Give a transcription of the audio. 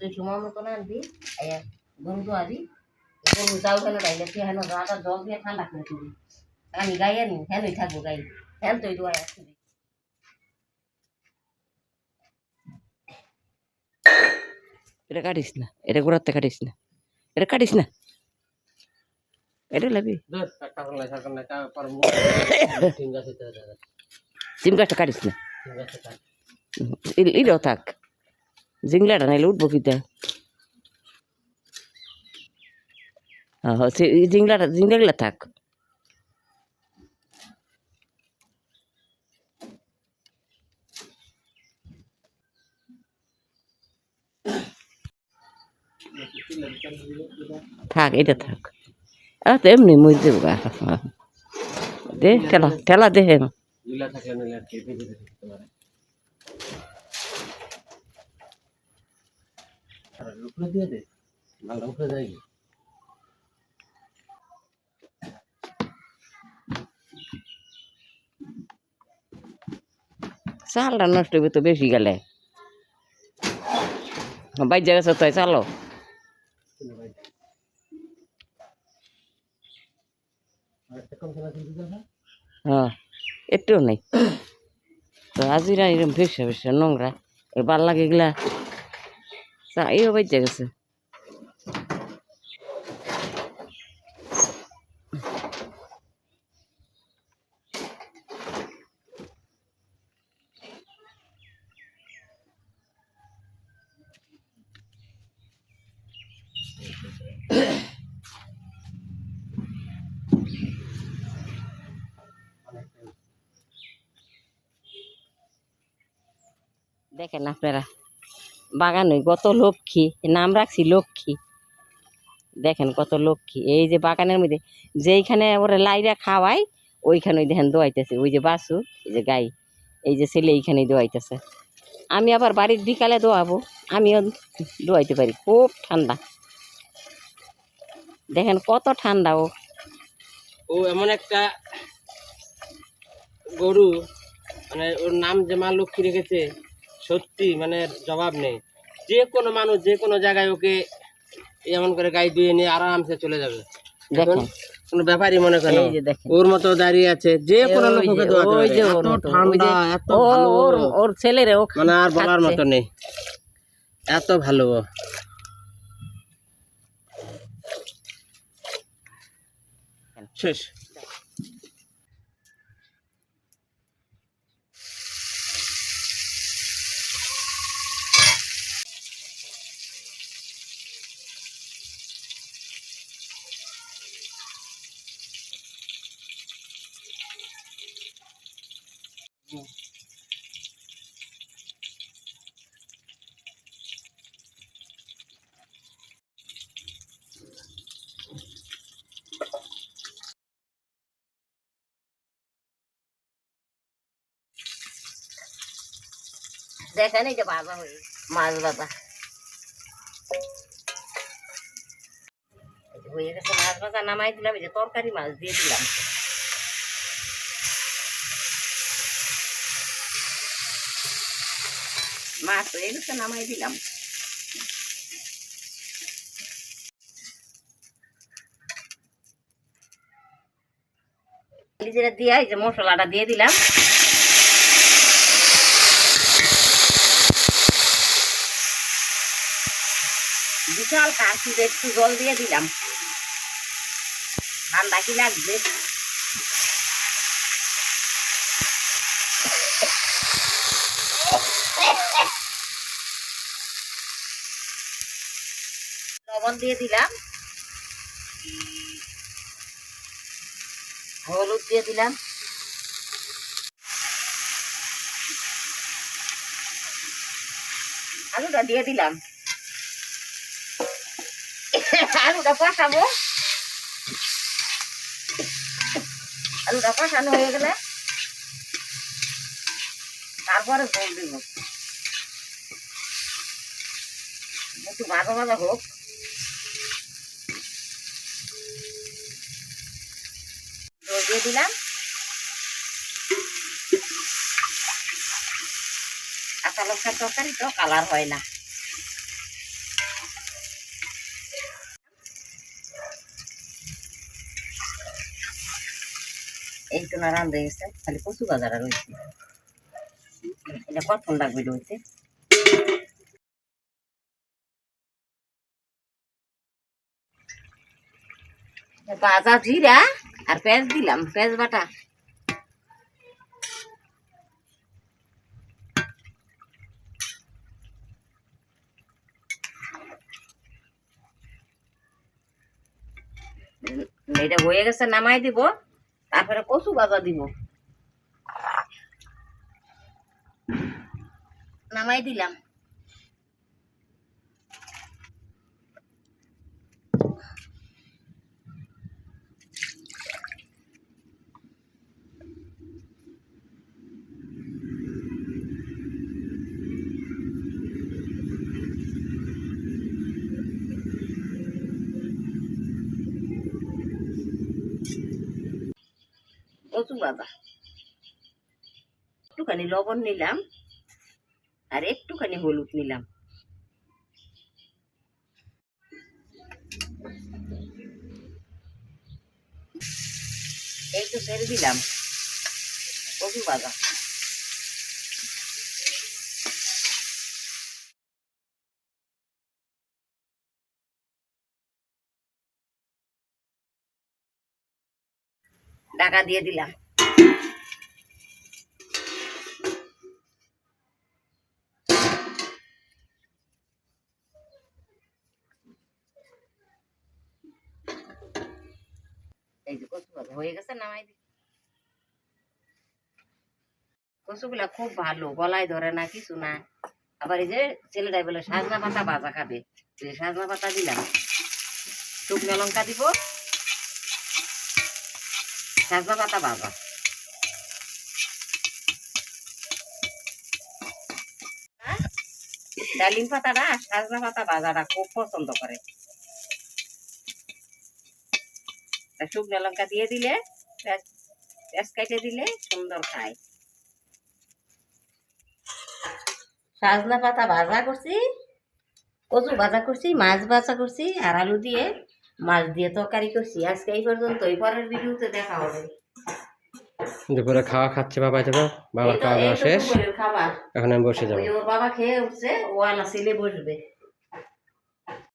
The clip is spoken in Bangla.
তুই সময় মতো না আনবি গরু তো আবি গরু যাও কেন গাইলে তুই হেন রাটা জল দিয়ে ঠান্ডা করে দিবি আমি গাই আনি হেনই থাকব গাই হেন তুই দোয়া আসবি এটা কাটিস না এটা গোড়াতে কাটিস না এটা কাটিস না এটা দাদা সিম গাছটা কাটিস না ইলেও থাক জিংলাটা নাইলে উঠবো কিতা? হ্যাঁ সে জিংলাটা, জিংলাগুলা থাক। থাক, এটা থাক। আর তো এমনি মই দেবো হ্যাঁ। দে, ঠেলা ঠেলা দে হেন জিলা থাকলে নিলে আর কেটে দিতে দিতে পারে আর উপরে দিয়ে দে ভালো উপরে যাই চালটা নষ্ট হবে তো বেশি গেলে। বাইর গেছে তাই চালো। হ্যাঁ একটু নেই। তো আজিরা এরকম ভেসে ভেসে নোংরা। এ ভালো লাগে এগুলা চা এইও বাইর গেছে। দেখেন আপনারা। বাগানে কত লক্ষ্মী নাম রাখছি লক্ষ্মী। দেখেন কত লক্ষ্মী, এই যে বাগানের মধ্যে যেইখানে ওরা লাইরা খাওয়ায় ওইখানে ওই দেখেন দোয়াইতেছে, ওই যে বাসু, এই যে গাই, এই যে ছেলে এইখানেই দোয়াইতেছে। আমি আবার বাড়ির বিকালে দোয়াবো, আমিও দোয়াইতে পারি, খুব ঠান্ডা। দেখেন কত ঠান্ডা ও। ও এমন একটা গরু মানে ওর নাম যে মা লক্ষ্মী রেখেছে সত্যি মানে জবাব নেই। যে কোনো মানুষ যে কোনো জায়গায় ওকে এমন করে গাই দিয়ে নিয়ে আরামসে চলে যাবে। দেখেন। কোনো ব্যাপারই মনে করে এই ওর মতো দাঁড়িয়ে আছে যে কোনো ওই লোক যে- ওকে দোয়াতে ওই যে ওর ঠান্ডা এত ওর ওর। ছেলেরে ও মানে আর বলার মতো নেই। এত ভালো ও। শেষ। যে হয়ে মাছ গেছে মাছ ভাজা নামাই দিলাম, এই যে তরকারি মাছ দিয়ে দিলাম। মাছ হয়ে গেছে নামাই দিলাম নিজেরা দিয়ে যে মশলাটা দিয়ে দিলাম। বিশাল কাশিতে একটু জল দিয়ে দিলাম। ঠান্ডা কি লাগবে। লবণ দিয়ে দিলাম। হলুদ দিয়ে দিলাম। আলুটা দিয়ে দিলাম। আলুটা কষাবো। আলুটা কষানো হয়ে গেলে তারপরে জল দিব। একটু ভাজা ভাজা হোক। দিয়ে দিলাম। কাঁচা লঙ্কার তরকারি তো কালার হয় না। এই তো না গেছে খালি কচু বাজারা রয়েছে এটা লাগবে রয়েছে বাজা জিরা আর পেঁয়াজ দিলাম, পেঁয়াজ বাটা। এটা হয়ে গেছে, নামাই দিব। তারপরে কচু বাজা দিব। নামাই দিলাম। কচু একটুখানি লবণ নিলাম আর একটুখানি হলুদ নিলাম। এই তো ছেড়ে দিলাম। কচু বাজা ঢাকা দিয়ে দিলাম। এই যে কচু হয়ে গেছে, নামাই কচুগুলা খুব ভালো, গলায় ধরে না, কিছু না। আবার এই যে ছেলেটাই বলে, সাজনা পাতা ভাজা খাবে। সাজনা পাতা দিলাম, শুকনো লঙ্কা দিব সাজনা পাতা হ্যাঁ? ডালিম পাতাটা সাজনা পাতা ভাজাটা খুব পছন্দ করে শুকনো লঙ্কা দিয়ে দিলে পেঁয়াজ কেটে দিলে সুন্দর খায় সাজনা পাতা ভাজা করছি, কচু ভাজা করছি, মাছ ভাজা করছি, আর আলু দিয়ে মাছ দিয়ে তরকারি করছি। আজকে এই পর্যন্ত এই পরের ভিডিওতে দেখা হবে। দুপুরে খাওয়া খাচ্ছে বাবা তো বাবার খাওয়া দাওয়া শেষ। এখন আমি বসে যাব। ওর বাবা খেয়ে উঠছে ও আনা ছেলে বসবে।